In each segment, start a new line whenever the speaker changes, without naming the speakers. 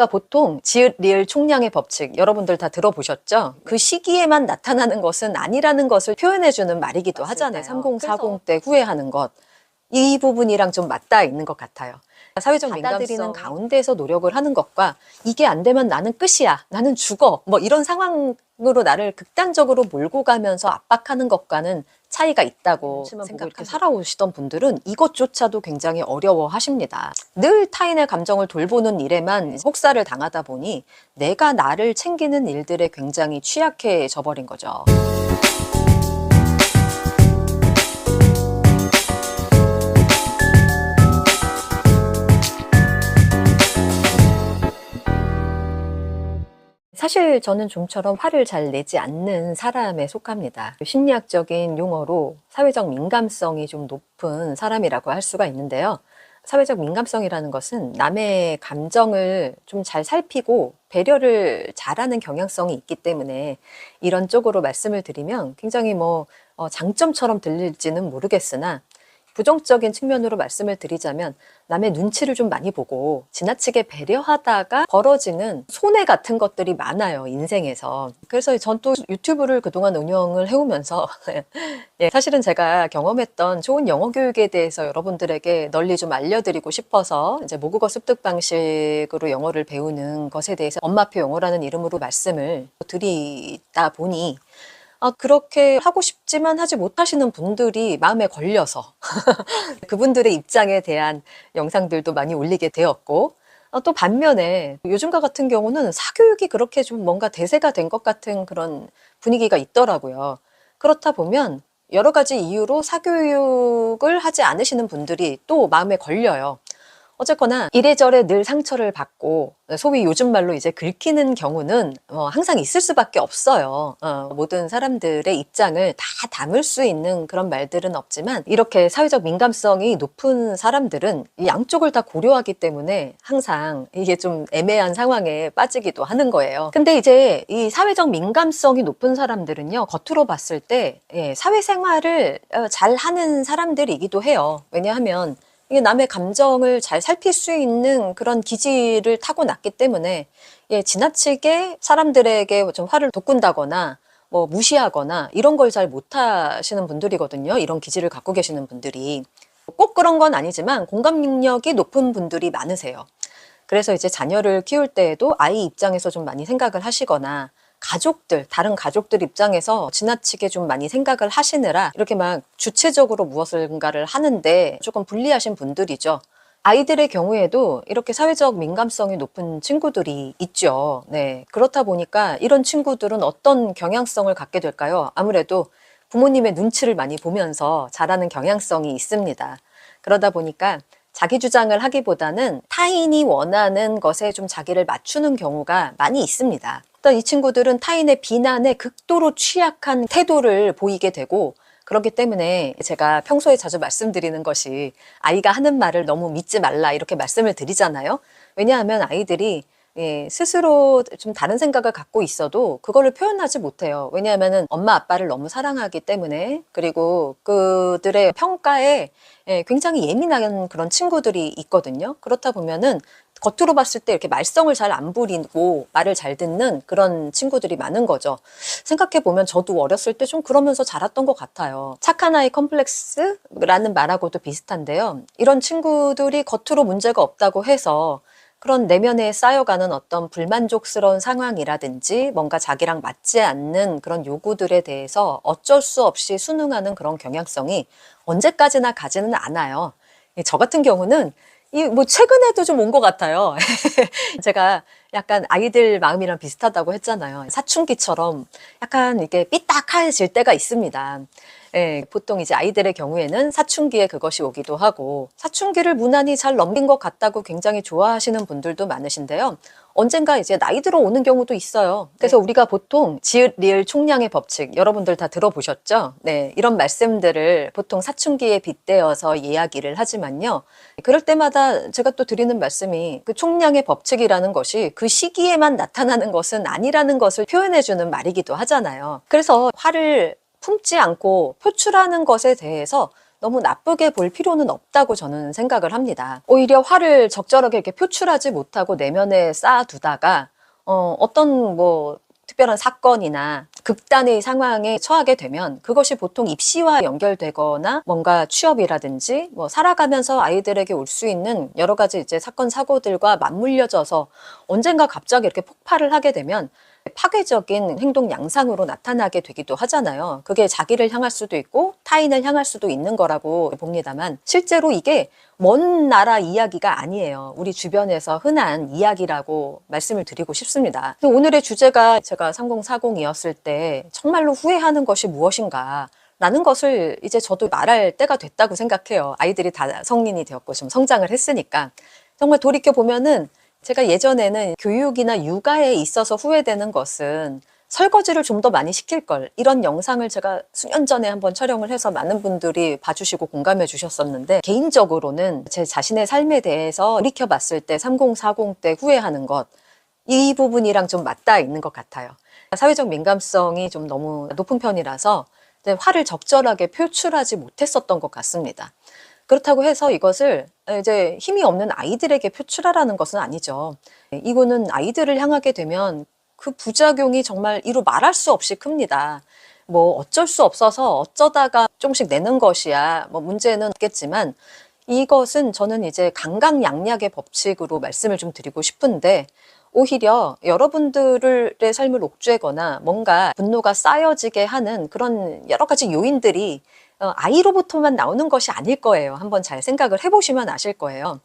그러니까 보통 지읒 리을 총량의 법칙 여러분들 다 들어보셨죠? 그 시기에만 나타나는 것은 아니라는 것을 표현해주는 말이기도 하잖아요. 3040 때 후회하는 것. 이 부분이랑 좀 맞닿아 있는 것 같아요. 사회적 민감드리는
받아들이는
가운데서 노력을 하는 것과 이게 안 되면 나는 끝이야. 나는 죽어. 뭐 이런 상황으로 나를 극단적으로 몰고 가면서 압박하는 것과는 차이가 있다고 생각합니다.
이렇게
살아오시던 분들은 이것조차도 굉장히 어려워 하십니다. 늘 타인의 감정을 돌보는 일에만 혹사를 당하다 보니 내가 나를 챙기는 일들에 굉장히 취약해져 버린 거죠. 사실 저는 좀처럼 화를 잘 내지 않는 사람에 속합니다. 심리학적인 용어로 사회적 민감성이 좀 높은 사람이라고 할 수가 있는데요. 사회적 민감성이라는 것은 남의 감정을 좀 잘 살피고 배려를 잘하는 경향성이 있기 때문에 이런 쪽으로 말씀을 드리면 굉장히 뭐 어, 장점처럼 들릴지는 모르겠으나 부정적인 측면으로 말씀을 드리자면 남의 눈치를 좀 많이 보고 지나치게 배려하다가 벌어지는 손해 같은 것들이 많아요 인생에서. 그래서 전 또 유튜브를 그동안 운영을 해오면서 예, 사실은 제가 경험했던 좋은 영어 교육에 대해서 여러분들에게 널리 좀 알려드리고 싶어서 이제 모국어 습득 방식으로 영어를 배우는 것에 대해서 엄마표 영어라는 이름으로 말씀을 드리다 보니 아, 그렇게 하고 싶지만 하지 못하시는 분들이 마음에 걸려서 그분들의 입장에 대한 영상들도 많이 올리게 되었고 아, 또 반면에 요즘과 같은 경우는 사교육이 그렇게 좀 뭔가 대세가 된 것 같은 그런 분위기가 있더라고요. 그렇다 보면 여러 가지 이유로 사교육을 하지 않으시는 분들이 또 마음에 걸려요. 어쨌거나 이래저래 늘 상처를 받고 소위 요즘 말로 이제 긁히는 경우는 어, 항상 있을 수밖에 없어요. 어, 모든 사람들의 입장을 다 담을 수 있는 그런 말들은 없지만 이렇게 사회적 민감성이 높은 사람들은 이 양쪽을 다 고려하기 때문에 항상 이게 좀 애매한 상황에 빠지기도 하는 거예요. 근데 이제 이 사회적 민감성이 높은 사람들은요 겉으로 봤을 때 예, 사회생활을 어, 잘 하는 사람들이기도 해요. 왜냐하면 이게 남의 감정을 잘 살필 수 있는 그런 기질을 타고났기 때문에 예, 지나치게 사람들에게 좀 화를 돋군다거나 뭐 무시하거나 이런 걸 잘 못하시는 분들이거든요. 이런 기질을 갖고 계시는 분들이 꼭 그런 건 아니지만 공감 능력이 높은 분들이 많으세요. 그래서 이제 자녀를 키울 때에도 아이 입장에서 좀 많이 생각을 하시거나 가족들, 다른 가족들 입장에서 지나치게 좀 많이 생각을 하시느라 이렇게 막 주체적으로 무엇인가를 하는데 조금 불리하신 분들이죠. 아이들의 경우에도 이렇게 사회적 민감성이 높은 친구들이 있죠. 네. 그렇다 보니까 이런 친구들은 어떤 경향성을 갖게 될까요? 아무래도 부모님의 눈치를 많이 보면서 자라는 경향성이 있습니다. 그러다 보니까 자기 주장을 하기보다는 타인이 원하는 것에 좀 자기를 맞추는 경우가 많이 있습니다. 일단 이 친구들은 타인의 비난에 극도로 취약한 태도를 보이게 되고 그렇기 때문에 제가 평소에 자주 말씀드리는 것이 아이가 하는 말을 너무 믿지 말라 이렇게 말씀을 드리잖아요. 왜냐하면 아이들이 예, 스스로 좀 다른 생각을 갖고 있어도 그거를 표현하지 못해요. 왜냐하면 엄마 아빠를 너무 사랑하기 때문에 그리고 그들의 평가에 예, 굉장히 예민한 그런 친구들이 있거든요. 그렇다 보면은 겉으로 봤을 때 이렇게 말썽을 잘 안 부리고 말을 잘 듣는 그런 친구들이 많은 거죠. 생각해 보면 저도 어렸을 때 좀 그러면서 자랐던 것 같아요. 착한 아이 컴플렉스라는 말하고도 비슷한데요. 이런 친구들이 겉으로 문제가 없다고 해서 그런 내면에 쌓여가는 어떤 불만족스러운 상황이라든지 뭔가 자기랑 맞지 않는 그런 요구들에 대해서 어쩔 수 없이 순응하는 그런 경향성이 언제까지나 가지는 않아요. 저 같은 경우는 이 뭐 최근에도 좀 온 것 같아요. 제가 약간 아이들 마음이랑 비슷하다고 했잖아요. 사춘기처럼 약간 이게 삐딱해질 때가 있습니다. 예, 보통 이제 아이들의 경우에는 사춘기에 그것이 오기도 하고 사춘기를 무난히 잘 넘긴 것 같다고 굉장히 좋아하시는 분들도 많으신데요. 언젠가 이제 나이 들어 오는 경우도 있어요. 그래서 우리가 보통 지읒 리을 총량의 법칙 여러분들 다 들어보셨죠? 네, 이런 말씀들을 보통 사춘기에 빗대어서 이야기를 하지만요. 그럴 때마다 제가 또 드리는 말씀이 그 총량의 법칙이라는 것이 그 시기에만 나타나는 것은 아니라는 것을 표현해주는 말이기도 하잖아요. 그래서 화를 품지 않고 표출하는 것에 대해서 너무 나쁘게 볼 필요는 없다고 저는 생각을 합니다. 오히려 화를 적절하게 이렇게 표출하지 못하고 내면에 쌓아두다가 어, 어떤 뭐 특별한 사건이나 극단의 상황에 처하게 되면 그것이 보통 입시와 연결되거나 뭔가 취업이라든지 뭐 살아가면서 아이들에게 올 수 있는 여러 가지 이제 사건 사고들과 맞물려져서 언젠가 갑자기 이렇게 폭발을 하게 되면 파괴적인 행동 양상으로 나타나게 되기도 하잖아요. 그게 자기를 향할 수도 있고 타인을 향할 수도 있는 거라고 봅니다만 실제로 이게 먼 나라 이야기가 아니에요. 우리 주변에서 흔한 이야기라고 말씀을 드리고 싶습니다. 오늘의 주제가 제가 3040이었을 때 정말로 후회하는 것이 무엇인가 라는 것을 이제 저도 말할 때가 됐다고 생각해요. 아이들이 다 성인이 되었고 좀 성장을 했으니까. 정말 돌이켜 보면은 제가 예전에는 교육이나 육아에 있어서 후회되는 것은 설거지를 좀 더 많이 시킬 걸 이런 영상을 제가 수년 전에 한번 촬영을 해서 많은 분들이 봐주시고 공감해 주셨었는데 개인적으로는 제 자신의 삶에 대해서 돌이켜 봤을 때 3040 때 후회하는 것 이 부분이랑 좀 맞닿아 있는 것 같아요. 사회적 민감성이 좀 너무 높은 편이라서 화를 적절하게 표출하지 못했었던 것 같습니다. 그렇다고 해서 이것을 이제 힘이 없는 아이들에게 표출하라는 것은 아니죠. 이거는 아이들을 향하게 되면 그 부작용이 정말 이루 말할 수 없이 큽니다. 뭐 어쩔 수 없어서 어쩌다가 조금씩 내는 것이야. 뭐 문제는 없겠지만 이것은 저는 이제 강강약약의 법칙으로 말씀을 좀 드리고 싶은데 오히려 여러분들의 삶을 옥죄거나 뭔가 분노가 쌓여지게 하는 그런 여러 가지 요인들이 어, 아이로부터만 나오는 것이 아닐 거예요. 한번 잘 생각을 해보시면 아실 거예요.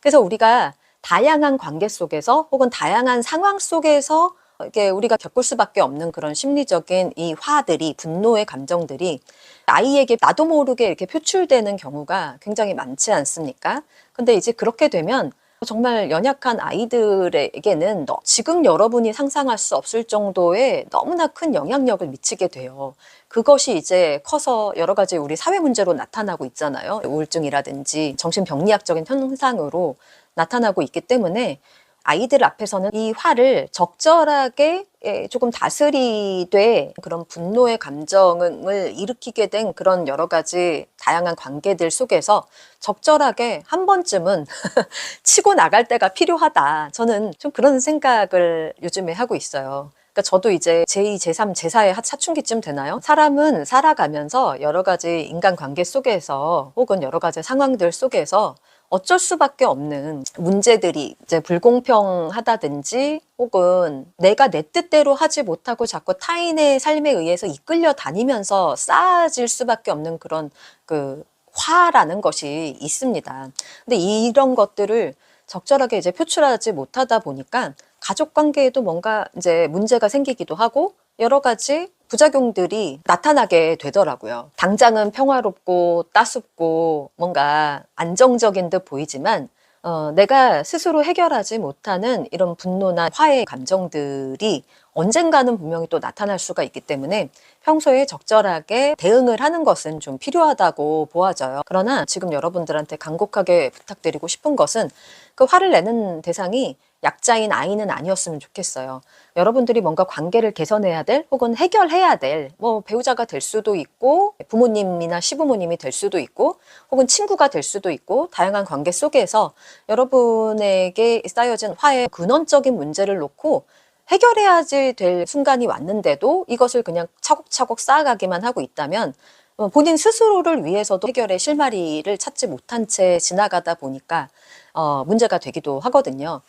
그래서 우리가 다양한 관계 속에서 혹은 다양한 상황 속에서 이게 우리가 겪을 수밖에 없는 그런 심리적인 이 화들이 분노의 감정들이 아이에게 나도 모르게 이렇게 표출되는 경우가 굉장히 많지 않습니까? 근데 이제 그렇게 되면 정말 연약한 아이들에게는 너- 지금 여러분이 상상할 수 없을 정도의 너무나 큰 영향력을 미치게 돼요. 그것이 이제 커서 여러 가지 우리 사회 문제로 나타나고 있잖아요. 우울증이라든지 정신병리학적인 현상으로 나타나고 있기 때문에 아이들 앞에서는 이 화를 적절하게 예, 조금 다스리되 그런 분노의 감정을 일으키게 된 그런 여러 가지 다양한 관계들 속에서 적절하게 한 번쯤은 치고 나갈 때가 필요하다. 저는 좀 그런 생각을 요즘에 하고 있어요. 그러니까 저도 이제 제2, 제3, 제4의 사춘기쯤 되나요? 사람은 살아가면서 여러 가지 인간 관계 속에서 혹은 여러 가지 상황들 속에서 어쩔 수밖에 없는 문제들이 이제 불공평하다든지 혹은 내가 내 뜻대로 하지 못하고 자꾸 타인의 삶에 의해서 이끌려 다니면서 쌓아질 수밖에 없는 그런 그 화라는 것이 있습니다. 근데 이런 것들을 적절하게 이제 표출하지 못하다 보니까 가족 관계에도 뭔가 이제 문제가 생기기도 하고 여러 가지 부작용들이 나타나게 되더라고요. 당장은 평화롭고 따숩고 뭔가 안정적인 듯 보이지만 어, 내가 스스로 해결하지 못하는 이런 분노나 화의 감정들이 언젠가는 분명히 또 나타날 수가 있기 때문에 평소에 적절하게 대응을 하는 것은 좀 필요하다고 보아져요. 그러나 지금 여러분들한테 간곡하게 부탁드리고 싶은 것은 그 화를 내는 대상이 약자인 아이는 아니었으면 좋겠어요. 여러분들이 뭔가 관계를 개선해야 될 혹은 해결해야 될 뭐 배우자가 될 수도 있고 부모님이나 시부모님이 될 수도 있고 혹은 친구가 될 수도 있고 다양한 관계 속에서 여러분에게 쌓여진 화의 근원적인 문제를 놓고 해결해야지 될 순간이 왔는데도 이것을 그냥 차곡차곡 쌓아가기만 하고 있다면 어, 본인 스스로를 위해서도 해결의 실마리를 찾지 못한 채 지나가다 보니까 어, 문제가 되기도 하거든요.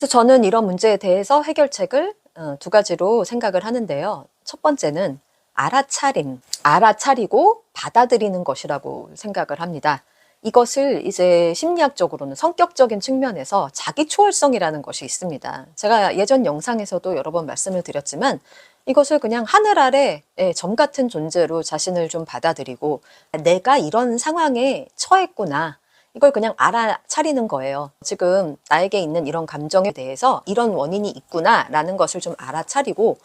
그래서 저는 이런 문제에 대해서 해결책을 어, 두 가지로 생각을 하는데요. 첫 번째는 알아차림, 알아차리고 받아들이는 것이라고 생각을 합니다. 이것을 이제 심리학적으로는 성격적인 측면에서 자기 초월성이라는 것이 있습니다. 제가 예전 영상에서도 여러 번 말씀을 드렸지만 이것을 그냥 하늘 아래 예, 점 같은 존재로 자신을 좀 받아들이고 내가 이런 상황에 처했구나. 이걸 그냥 알아차리는 거예요. 지금 나에게 있는 이런 감정에 대해서 이런 원인이 있구나라는 것을 좀 알아차리고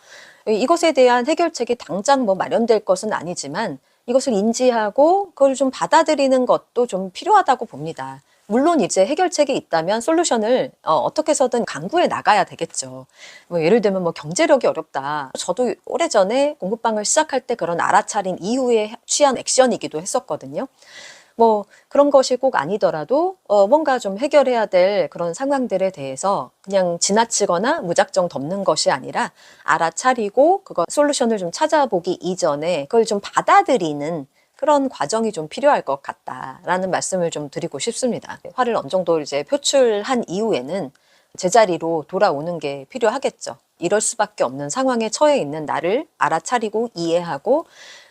이것에 대한 해결책이 당장 뭐 마련될 것은 아니지만 이것을 인지하고 그걸 좀 받아들이는 것도 좀 필요하다고 봅니다. 물론 이제 해결책이 있다면 솔루션을 어, 떻게 해서든 강구해 나가야 되겠죠. 뭐 예를 들면 뭐 경제력이 어렵다. 저도 오래전에 공급방을 시작할 때 그런 알아차린 이후에 취한 액션이기도 했었거든요. 뭐 그런 것이 꼭 아니더라도 어, 뭔가 좀 해결해야 될 그런 상황들에 대해서 그냥 지나치거나 무작정 덮는 것이 아니라 알아차리고 그거 솔루션을 좀 찾아보기 이전에 그걸 좀 받아들이는 그런 과정이 좀 필요할 것 같다라는 말씀을 좀 드리고 싶습니다. 화를 어느 정도 이제 표출한 이후에는 제자리로 돌아오는 게 필요하겠죠. 이럴 수밖에 없는 상황에 처해 있는 나를 알아차리고 이해하고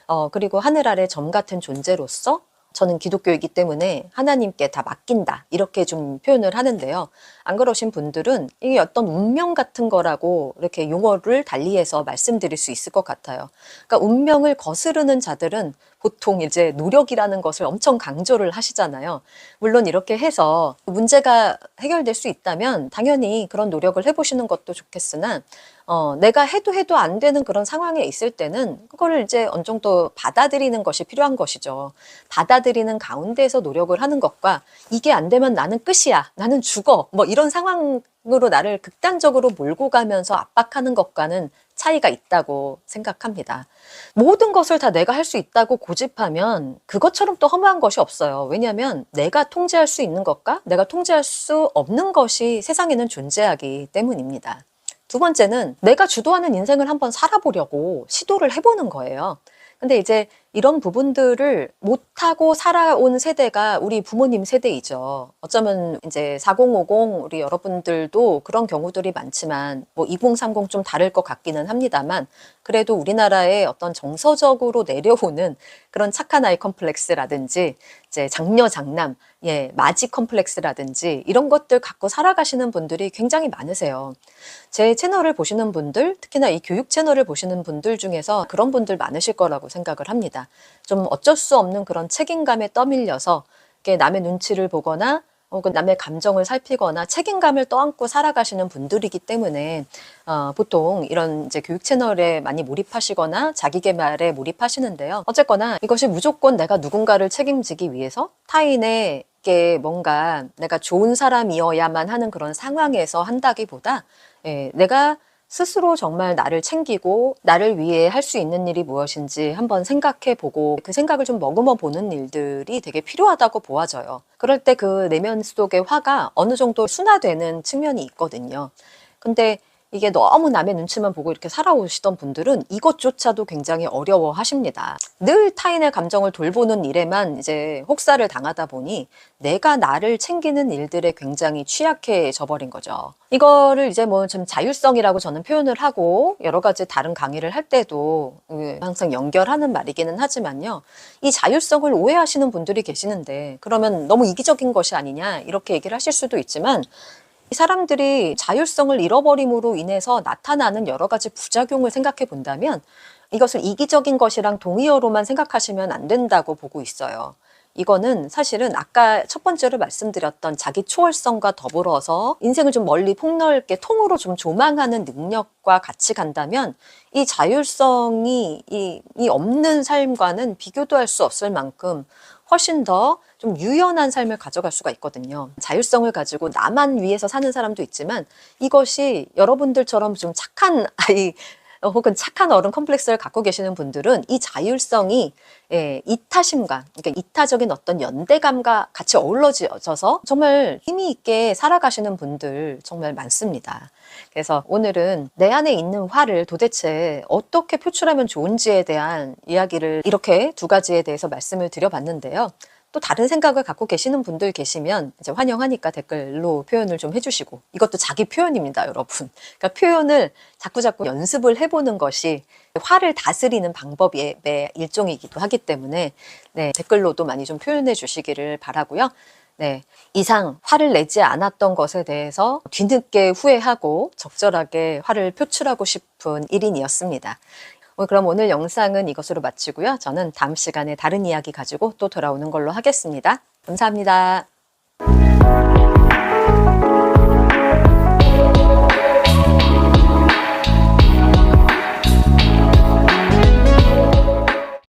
어, 그리고 하늘 아래 점 같은 존재로서 저는 기독교이기 때문에 하나님께 다 맡긴다. 이렇게 좀 표현을 하는데요. 안 그러신 분들은 이게 어떤 운명 같은 거라고 이렇게 용어를 달리해서 말씀드릴 수 있을 것 같아요. 그러니까 운명을 거스르는 자들은 보통 이제 노력이라는 것을 엄청 강조를 하시잖아요. 물론 이렇게 해서 문제가 해결될 수 있다면 당연히 그런 노력을 해보시는 것도 좋겠으나 어, 내가 해도 해도 안 되는 그런 상황에 있을 때는 그거를 이제 어느 정도 받아들이는 것이 필요한 것이죠. 받아들이는 가운데에서 노력을 하는 것과 이게 안 되면 나는 끝이야. 나는 죽어. 뭐 이런 상황으로 나를 극단적으로 몰고 가면서 압박하는 것과는 차이가 있다고 생각합니다. 모든 것을 다 내가 할 수 있다고 고집하면 그것처럼 또 허무한 것이 없어요. 왜냐하면 내가 통제할 수 있는 것과 내가 통제할 수 없는 것이 세상에는 존재하기 때문입니다. 두 번째는 내가 주도하는 인생을 한번 살아보려고 시도를 해보는 거예요. 근데 이제 이런 부분들을 못하고 살아온 세대가 우리 부모님 세대이죠. 어쩌면 이제 4050 우리 여러분들도 그런 경우들이 많지만 뭐 2030 좀 다를 것 같기는 합니다만 그래도 우리나라에 어떤 정서적으로 내려오는 그런 착한 아이 컴플렉스라든지 이제 장녀 장남, 예, 마지 컴플렉스라든지 이런 것들 갖고 살아가시는 분들이 굉장히 많으세요. 제 채널을 보시는 분들, 특히나 이 교육 채널을 보시는 분들 중에서 그런 분들 많으실 거라고 생각을 합니다. 좀 어쩔 수 없는 그런 책임감에 떠밀려서 남의 눈치를 보거나 혹은 남의 감정을 살피거나 책임감을 떠안고 살아가시는 분들이기 때문에 어, 보통 이런 이제 교육 채널에 많이 몰입하시거나 자기 개발에 몰입하시는데요. 어쨌거나 이것이 무조건 내가 누군가를 책임지기 위해서 타인에게 뭔가 내가 좋은 사람이어야만 하는 그런 상황에서 한다기보다 예, 내가 스스로 정말 나를 챙기고 나를 위해 할 수 있는 일이 무엇인지 한번 생각해 보고 그 생각을 좀 머금어 보는 일들이 되게 필요하다고 보아져요. 그럴 때 그 내면 속의 화가 어느 정도 순화되는 측면이 있거든요. 근데 이게 너무 남의 눈치만 보고 이렇게 살아오시던 분들은 이것조차도 굉장히 어려워 하십니다. 늘 타인의 감정을 돌보는 일에만 이제 혹사를 당하다 보니 내가 나를 챙기는 일들에 굉장히 취약해져 버린 거죠. 이거를 이제 뭐 좀 자율성이라고 저는 표현을 하고 여러 가지 다른 강의를 할 때도 그 항상 연결하는 말이기는 하지만요. 이 자율성을 오해하시는 분들이 계시는데 그러면 너무 이기적인 것이 아니냐 이렇게 얘기를 하실 수도 있지만 이 사람들이 자율성을 잃어버림으로 인해서 나타나는 여러 가지 부작용을 생각해 본다면 이것을 이기적인 것이랑 동의어로만 생각하시면 안 된다고 보고 있어요. 이거는 사실은 아까 첫 번째로 말씀드렸던 자기 초월성과 더불어서 인생을 좀 멀리 폭넓게 통으로 좀 조망하는 능력과 같이 간다면 이 자율성이 이, 이 없는 삶과는 비교도 할 수 없을 만큼 훨씬 더 좀 유연한 삶을 가져갈 수가 있거든요. 자율성을 가지고 나만 위해서 사는 사람도 있지만 이것이 여러분들처럼 좀 착한 아이 어, 혹은 착한 어른 컴플렉스를 갖고 계시는 분들은 이 자율성이 예, 이타심과 그러니까 이타적인 어떤 연대감과 같이 어우러져서 정말 힘이 있게 살아가시는 분들 정말 많습니다. 그래서 오늘은 내 안에 있는 화를 도대체 어떻게 표출하면 좋은지에 대한 이야기를 이렇게 두 가지에 대해서 말씀을 드려봤는데요. 또 다른 생각을 갖고 계시는 분들 계시면 이제 환영하니까 댓글로 표현을 좀 해주시고 이것도 자기 표현입니다, 여러분. 그러니까 표현을 자꾸 자꾸 연습을 해보는 것이 화를 다스리는 방법의 일종이기도 하기 때문에 네, 댓글로도 많이 좀 표현해 주시기를 바라고요. 네, 이상 화를 내지 않았던 것에 대해서 뒤늦게 후회하고 적절하게 화를 표출하고 싶은 1인이었습니다. 어, 그럼 오늘 영상은 이것으로 마치고요. 저는 다음 시간에 다른 이야기 가지고 또 돌아오는 걸로 하겠습니다. 감사합니다.